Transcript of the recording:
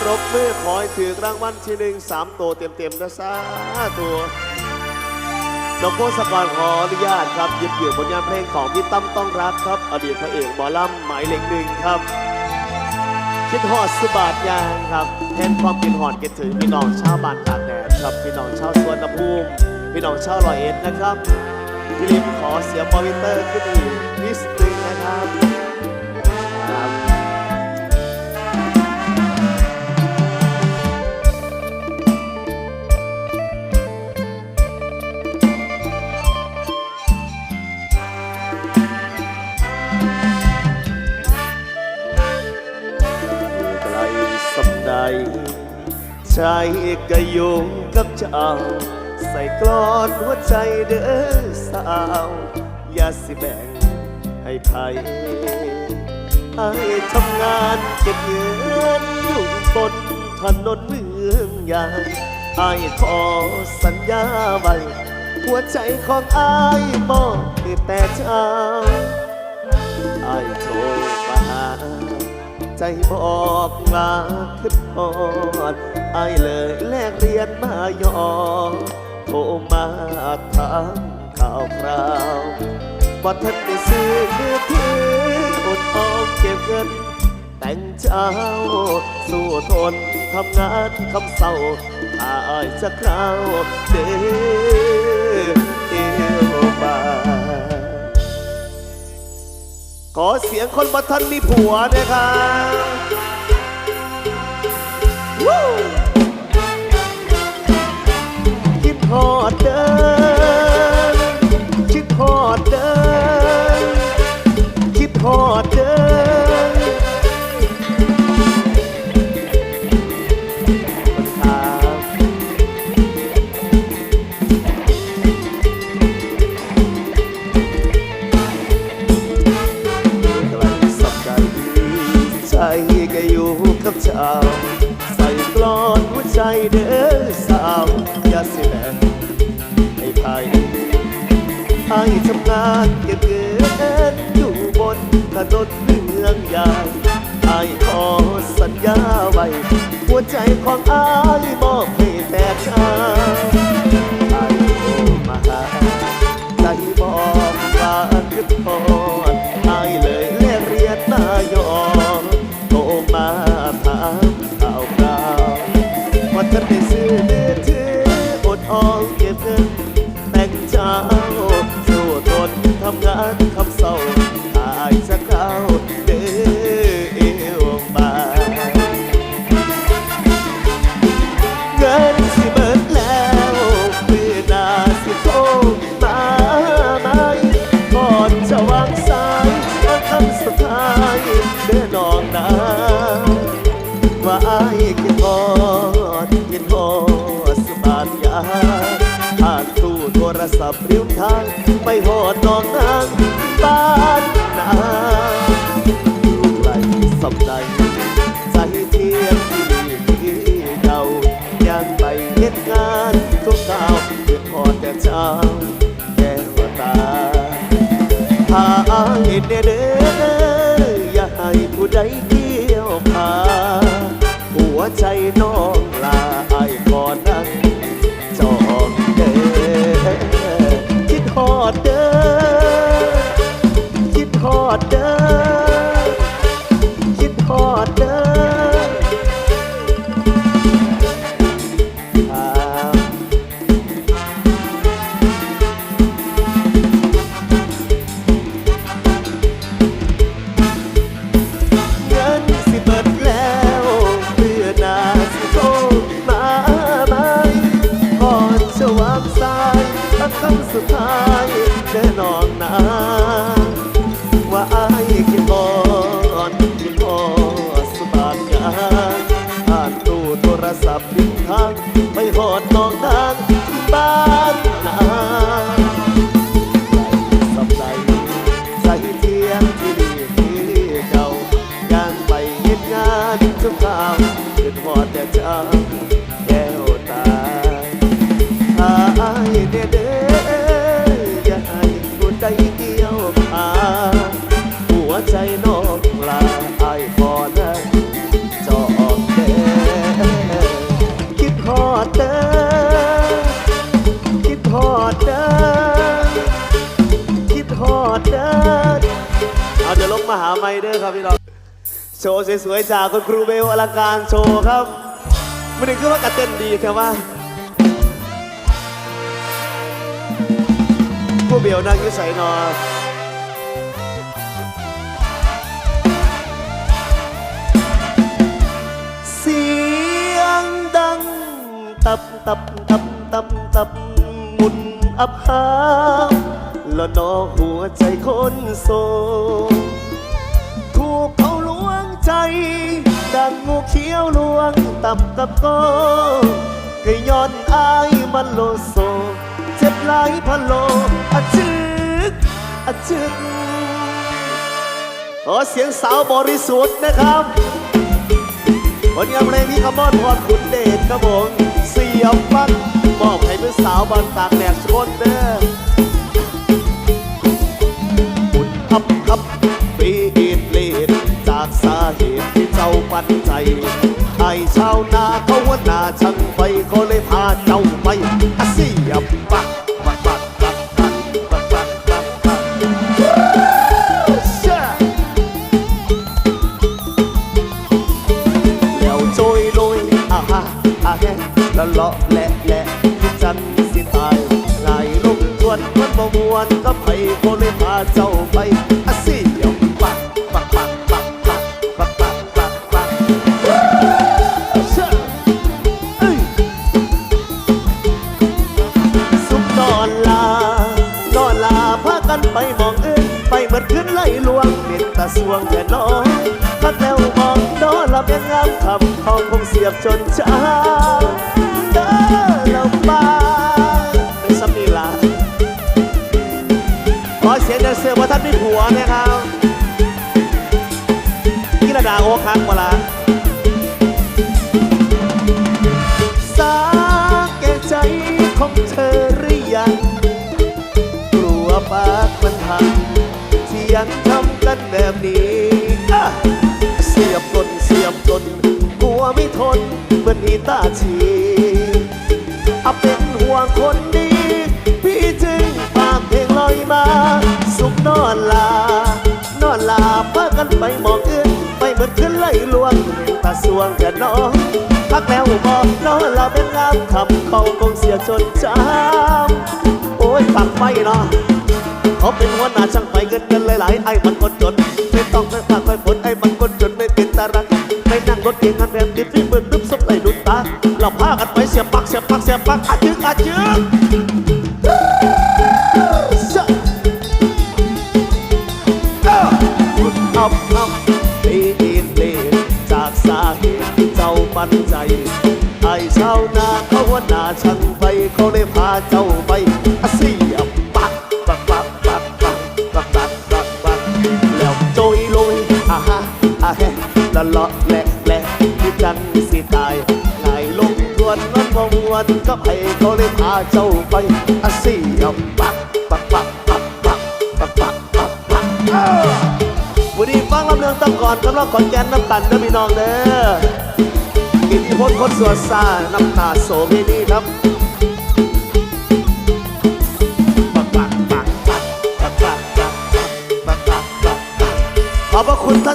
ปรบมือขอให้ถือรางวัลที่หนึ่งสามตัวเต็มๆนะสาตัวดอกโพสกรขออนุญาตครับหยิบยืมผลงานเพลงของพี่ตั้มต้องรักครับ อดีตพระเอกหมอลำหมายเลขหนึ่งครับ คิดฮอดสุบาทยางครับแทนความกินหอดกินถึงพี่น้องชาวบ้านตากแดดครับพี่น้องชาวสวนภูมพี่น้องชาวลอยเอ็ดนะครับพี่ลิมขอเสียงมอนิเตอร์ขึ้นอีกนิดนึงนะครับ ใจก็อยู่กับเจ้า ใส่กลอนหัวใจเด้อสาว อย่าสิแบ่งให้ไผให้ทำงานเก็บเงินอยู่บนถนนเมืองใหญ่ไอ้ขอสัญญาไว้หัวใจของไอ้มอบให้แต่เจ้าไอ้โทรมาหา ใจบอกมาขึ้นพอดไอเลยแลกเรียนมายอโทรมาถามข่าวคราวว่าท่านได้ซื้อมือถืออดออมเก็บเงิน แต่งเจ้า สู้ทนทำงานคำเศร้าถ้าอายจะคราวเด้อ ขอเสียงคนบัทันมีผัวนะครับวู้คิดฮอดเด้อ กับเจ้า ใส่กลอนหัวใจเด้อสาว อย่าเสียแบ่งให้ไทยไอ้ทำงานเก็บเงินอยู่บนถนนเมืองใหญ่ไอ้ขอสัญญาไว้ หัวใจของไอ้มอบให้แต่เช้า ซื้อมือถื รศัพท์ริมทางไปหอดนองนางบ้านนาอยู่ไกลสำใจใจเทียนที่ที่เก่ายังไปเฮ็ดงานทุกข่าวเพื่อพอแต่เจ้าแก้วตาหาเห็นเด้ออย่าให้ผู้ใดเกี่ยวพาหัวใจน้อง คิ ดหอดแต่จำแก้วตาหายเด้อเด้ออย่าให้ผู้ใดเกี่ยวขาหัวใจนอกลาไอ้พอนะจอกเด้นคิดหอดเด้อคิดหอดเด้อคิดหอดเด้อเอาจะลงมาหาไม่เด้อครับพี่น้อง โชว์สวยๆจากคุณครูเบลอลังการโชว์ครับมันนึกคือว่ากระเต้นดีใช่ไหมครูเบลนั่งยุ่ใส่นอนเสียงดังตับตับตับตับตับมุนอับหามแล้วนอหัวใจคนโศกถูก วงใจ ดังงูเขียวลวงตับกับโก็ก็ย้อนอายมันโลโซ เจ็บหลายพันโลอะจึกอะจึกขอเสียงสาวบริสุทธิ์นะครับวันนี้เพลงนี้ขมอนพรขุนเดชครับผมเสียบปักมอบให้เป็นสาวบานตากแดดสกลเด้อาว่านาช่างไปก็เลยพาเจ้าไปอาเสียบปักปักปักปักปักปักปักปักปักแล้วโจยโรยอาฮะอาแฮละเลาะแหละแหละที่จันสิตายไงลงทวนมันบ่มวนก็ไปก็เลยพาเจ้าไป พวงแต่น้องพักแล้วมองน้อนละเป็นงามคำทองคงเสียบจนเช้าเด้อลำบากในสำนีลาขอเสียงแดนเซอว่าท่านมีผัวนะครับกิรดาโอคักเวลาสาแก่ใจของเธอหรือยังกลัวปากมันพังที่ยัง ทำกันแบบนี้เสียบตนเสียบตนกลัวไม่ทนเหมือนฮีตาชีอาเป็นห่วงคนดี พี่จึงฝากเพลงลอยมา สุขนอนลา นอนลาพากันไปมองอื่นไปเหมือนขึ้นไล่ลวงตาสวงแต่น้องพักแล้วบอกนอนลาเป็นงามคำเป่าคงเสียจนจำโอ้ยปักไม่เนาะ เขาเป็นหัวหน้าช่างไฟเงินกันหลายๆไอ้มันคนจน ไม่ต้องไปฝากไปผลไอ้มันคนจนไม่เป็นตารักไม่นั่งรถเก่งกันแบบดิบฟิเบิร์นึกสมไหลดุตาเราพากันไปเสียบปักเสียบปักเสียบปักอาจึกอาจึกชะบุญอับอับปีอินเลจากสาเหตุเจ้าปันใจไอ้ชาวนาเขาหัวหน้าช่างไฟเขาเลยพาเจ้าไป ละเลาะแหละแหละที่จันสิตายไงลงทวนนั้นมองวนก็ให้เขาเลยพาเจ้าไปอาเสียบปักปักปักปักปักปักปักปักปักวันนี้ฟังลำเนืองตั้งก่อนกำลังขอนแก่นน้ำตันเด้อพี่น้องเด้ออิทธิพลคนสวดซาน้ำตาโสเพณีครับขอบพระคุณท่าน